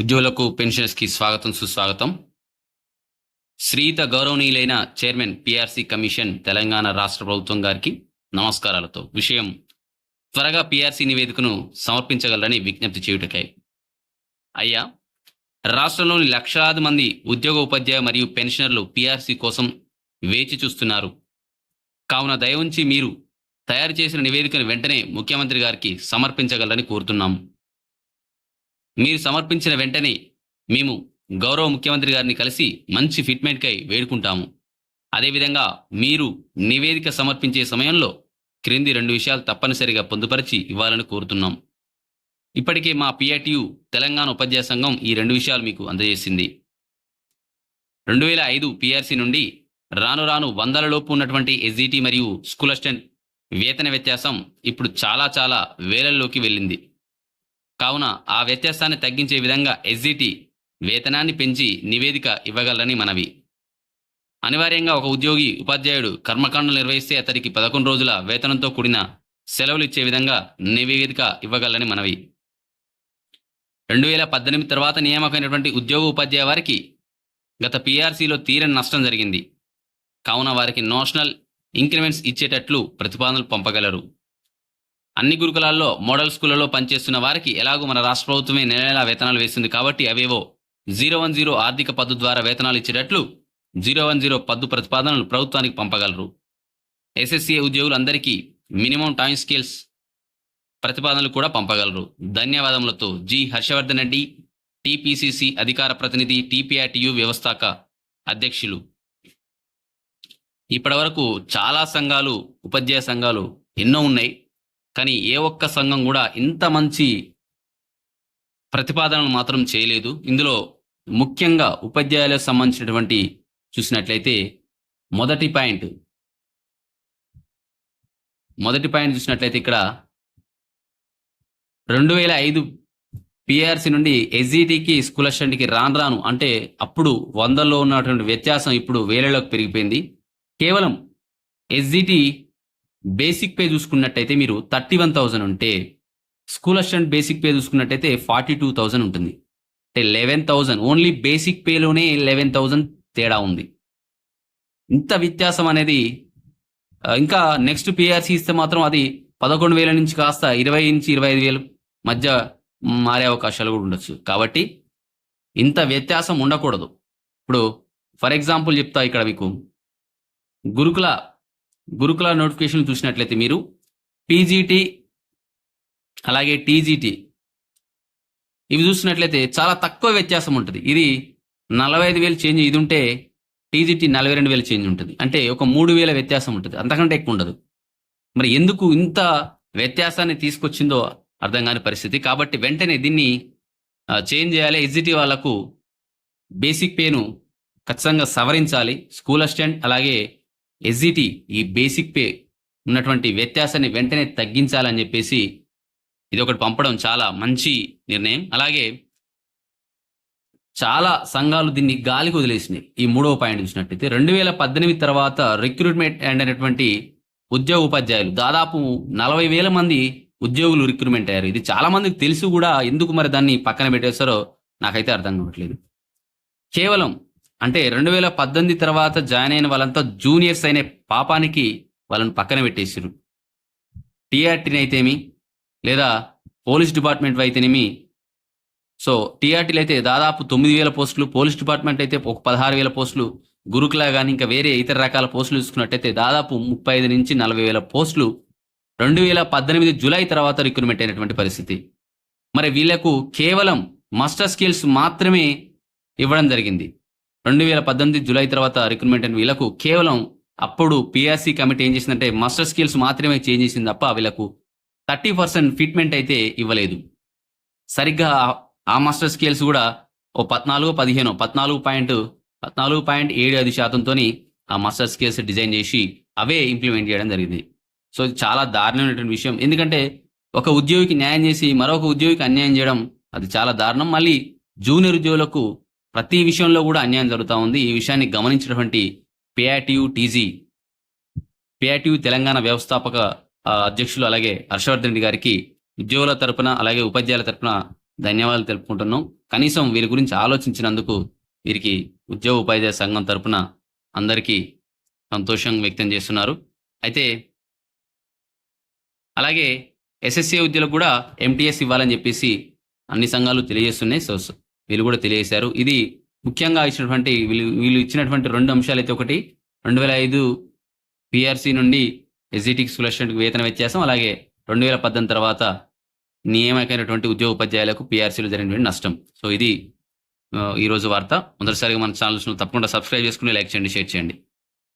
ఉద్యోగులకు పెన్షనర్స్కి స్వాగతం సుస్వాగతం. శ్రీత గౌరవనీయులైన చైర్మన్ పిఆర్సి కమిషన్ తెలంగాణ రాష్ట్ర ప్రభుత్వం గారికి నమస్కారాలతో విషయం త్వరగా పిఆర్సి నివేదికను సమర్పించగలరని విజ్ఞప్తి చేయుటకై. అయ్యా రాష్ట్రంలోని లక్షలాది మంది ఉద్యోగ ఉపాధ్యాయ మరియు పెన్షనర్లు పిఆర్సి కోసం వేచి చూస్తున్నారు. కావున దయవుంచి మీరు తయారు చేసిన నివేదికను వెంటనే ముఖ్యమంత్రి గారికి సమర్పించగలరని కోరుతున్నాము మీరు సమర్పించిన వెంటనే మేము గౌరవ ముఖ్యమంత్రి గారిని కలిసి మంచి ఫిట్మెంట్కై వేడుకుంటాము. అదేవిధంగా మీరు నివేదిక సమర్పించే సమయంలో క్రింది రెండు విషయాలు తప్పనిసరిగా పొందుపరిచి ఇవ్వాలని కోరుతున్నాం. ఇప్పటికే మా పిఆర్టీయు తెలంగాణ ఉపాధ్యాయ సంఘం ఈ రెండు విషయాలు మీకు అందజేసింది. రెండు వేల ఐదు పిఆర్సి నుండి రాను రాను వందలలోపు ఉన్నటువంటి ఎస్జిటి మరియు స్కూల్ అసిస్టెంట్ వేతన వ్యత్యాసం ఇప్పుడు చాలా చాలా వేలల్లోకి వెళ్ళింది. కావున ఆ వ్యత్యాసాన్ని తగ్గించే విధంగా ఎస్జిటి వేతనాన్ని పెంచి నివేదిక ఇవ్వగలని మనవి. అనివార్యంగా ఒక ఉద్యోగి ఉపాధ్యాయుడు కర్మకాండలు నిర్వహిస్తే అతడికి పదకొండు రోజుల వేతనంతో కూడిన సెలవులు ఇచ్చే విధంగా నివేదిక ఇవ్వగలని మనవి. రెండు వేల పద్దెనిమిది తర్వాత నియామకమైనటువంటి ఉద్యోగ ఉపాధ్యాయ వారికి గత పీఆర్సీలో తీరని నష్టం జరిగింది. కావున వారికి నోషనల్ ఇంక్రిమెంట్స్ ఇచ్చేటట్లు ప్రతిపాదనలు పంపగలరు. అన్ని గురుకులాల్లో మోడల్ స్కూళ్ళలో పనిచేస్తున్న వారికి ఎలాగో మన రాష్ట్ర ప్రభుత్వమే నెల నెలా వేతనాలు వేసింది కాబట్టి అవేవో జీరో వన్ జీరో ఆర్థిక పద్దు ద్వారా వేతనాలు ఇచ్చేటట్లు జీరో వన్ జీరో పద్దు ప్రతిపాదనలు ప్రభుత్వానికి పంపగలరు. ఎస్ఎస్సీఏ ఉద్యోగులందరికీ మినిమం టైం స్కేల్స్ ప్రతిపాదనలు కూడా పంపగలరు. ధన్యవాదములతో జి హర్షవర్ధన్ రెడ్డి టిపిసిసి అధికార ప్రతినిధి టిపిఐటియు వ్యవస్థాక అధ్యక్షులు. ఇప్పటివరకు చాలా సంఘాలు ఉపాధ్యాయ సంఘాలు ఎన్నో ఉన్నాయి. కానీ ఏ ఒక్క సంఘం కూడా ఇంత మంచి ప్రతిపాదనలు మాత్రం చేయలేదు. ఇందులో ముఖ్యంగా ఉపాధ్యాయులకు సంబంధించినటువంటి చూసినట్లయితే మొదటి పాయింట్ మొదటి పాయింట్ చూసినట్లయితే ఇక్కడ రెండు వేల ఐదు పిఆర్సి నుండి ఎస్జిటికి స్కూల్ అసిస్టెంట్కి రాను రాను అంటే అప్పుడు వందల్లో ఉన్నటువంటి వ్యత్యాసం ఇప్పుడు వేలలోకి పెరిగిపోయింది. కేవలం ఎస్జిటి బేసిక్ పే చూసుకున్నట్టయితే మీరు థర్టీ వన్ థౌజండ్ ఉంటే స్కూల్ అసిస్టెంట్ బేసిక్ పే చూసుకున్నట్టయితే ఫార్టీ టూ థౌజండ్ ఉంటుంది. అంటే లెవెన్ థౌజండ్ ఓన్లీ బేసిక్ పేలోనే లెవెన్ థౌజండ్ తేడా ఉంది. ఇంత వ్యత్యాసం అనేది ఇంకా నెక్స్ట్ పిఆర్సీ ఇస్తే మాత్రం అది పదకొండు వేల నుంచి కాస్త ఇరవై నుంచి ఇరవై ఐదు వేలు మధ్య మారే అవకాశాలు కూడా ఉండొచ్చు. కాబట్టి ఇంత వ్యత్యాసం ఉండకూడదు. ఇప్పుడు ఫర్ ఎగ్జాంపుల్ చెప్తా ఇక్కడ మీకు. గురుకుల గురుకుల నోటిఫికేషన్ చూసినట్లయితే మీరు పీజీటీ అలాగే టీజీటీ ఇవి చూసినట్లయితే చాలా తక్కువ వ్యత్యాసం ఉంటుంది. ఇది నలభై ఐదు వేలు చేంజ్ ఇది ఉంటే టీజీటీ నలభై రెండు వేలు చేంజ్ ఉంటుంది. అంటే ఒక మూడు వేల వ్యత్యాసం ఉంటుంది. అంతకంటే ఎక్కువ ఉండదు. మరి ఎందుకు ఇంత వ్యత్యాసాన్ని తీసుకొచ్చిందో అర్థం కాని పరిస్థితి. కాబట్టి వెంటనే దీన్ని చేంజ్ చేయాలి. ఎగ్జిటీ వాళ్ళకు బేసిక్ పేను ఖచ్చితంగా సవరించాలి. స్కూల్ అసిస్టెంట్ అలాగే ఎస్జిటి ఈ బేసిక్ పే ఉన్నటువంటి వ్యత్యాసాన్ని వెంటనే తగ్గించాలని చెప్పేసి ఇది ఒకటి పంపడం చాలా మంచి నిర్ణయం. అలాగే చాలా సంఘాలు దీన్ని గాలికి వదిలేసినాయి. ఈ మూడవ పాయింట్ చూసినట్టయితే రెండు వేల పద్దెనిమిది తర్వాత రిక్రూట్మెంట్ అండ్ అనేటువంటి ఉద్యోగ ఉపాధ్యాయులు దాదాపు నలభై వేల మంది ఉద్యోగులు రిక్రూట్మెంట్ అయ్యారు. ఇది చాలా మందికి తెలుసు కూడా ఎందుకు మరి దాన్ని పక్కన పెట్టేస్తారో నాకైతే అర్థం కావట్లేదు. కేవలం అంటే రెండు వేల పద్దెనిమిది తర్వాత జాయిన్ అయిన వాళ్ళంతా జూనియర్స్ అయిన పాపానికి వాళ్ళని పక్కన పెట్టేసారు టీఆర్టీని అయితేమి లేదా పోలీస్ డిపార్ట్మెంట్ అయితేనేమి? సో టీఆర్టీలు అయితే దాదాపు తొమ్మిది వేల పోస్టులు పోలీస్ డిపార్ట్మెంట్ అయితే ఒక పదహారు వేల పోస్టులు గురుకులా కానీ ఇంకా వేరే ఇతర రకాల పోస్టులు చూసుకున్నట్టయితే దాదాపు ముప్పై ఐదు నుంచి నలభై వేల పోస్టులు రెండు వేల పద్దెనిమిది జూలై తర్వాత రిక్రూట్మెంట్ అయినటువంటి పరిస్థితి. మరి వీళ్ళకు కేవలం మాస్టర్ స్కిల్స్ మాత్రమే ఇవ్వడం జరిగింది. రెండు వేల పద్దెనిమిది జూలై తర్వాత రిక్రూట్మెంట్ అయిన వీళ్ళకు కేవలం అప్పుడు పిఆర్సీ కమిటీ ఏం చేసిందంటే మాస్టర్ స్కిల్స్ మాత్రమే చేంజ్ చేసింది తప్ప వీళ్ళకు థర్టీ పర్సెంట్ ఫిట్మెంట్ అయితే ఇవ్వలేదు. సరిగ్గా ఆ- మాస్టర్ స్కేల్స్ కూడా ఓ పద్నాలుగు పదిహేను పద్నాలుగు పాయింట్ పద్నాలుగు పాయింట్ ఏడు ఐదు శాతంతో ఆ మాస్టర్ స్కేల్స్ డిజైన్ చేసి అవే ఇంప్లిమెంట్ చేయడం జరిగింది. సో ఇది చాలా దారుణమైనటువంటి విషయం. ఎందుకంటే ఒక ఉద్యోగికి న్యాయం చేసి మరొక ఉద్యోగికి అన్యాయం చేయడం అది చాలా దారుణం. మళ్ళీ జూనియర్ ఉద్యోగులకు ప్రతి విషయంలో కూడా అన్యాయం జరుగుతూ ఉంది. ఈ విషయాన్ని గమనించినటువంటి పిఆర్టీయు టీజీ పిఆర్టీయు తెలంగాణ వ్యవస్థాపక అధ్యక్షులు అలాగే హర్షవర్ధన్ రెడ్డి గారికి ఉద్యోగుల తరపున అలాగే ఉపాధ్యాయుల తరపున ధన్యవాదాలు తెలుపుకుంటున్నాం. కనీసం వీరి గురించి ఆలోచించినందుకు వీరికి ఉద్యోగ ఉపాధ్యాయ సంఘం తరపున అందరికీ సంతోషం వ్యక్తం చేస్తున్నారు. అయితే అలాగే ఎస్ఎస్సీ ఉద్యోగులకు కూడా ఎంటీఎస్ ఇవ్వాలని చెప్పేసి అన్ని సంఘాలు తెలియజేస్తున్నాయి. సో వీళ్ళు కూడా తెలియజేశారు. ఇది ముఖ్యంగా ఇచ్చినటువంటి వీళ్ళు వీళ్ళు ఇచ్చినటువంటి రెండు అంశాలు అయితే ఒకటి రెండు వేల ఐదు పిఆర్సీ నుండి ఎస్జిటికి స్కూల్ వేతన వ్యత్యాసం అలాగే రెండు వేల పద్దెనిమిది తర్వాత నియమకైనటువంటి ఉద్యోగ ఉపాధ్యాయులకు పిఆర్సీలో జరిగినటువంటి నష్టం. సో ఇది ఈరోజు వార్త. మొదటిసారిగా మన ఛానల్స్ను తప్పకుండా సబ్స్క్రైబ్ చేసుకుని లైక్ చేయండి షేర్ చేయండి.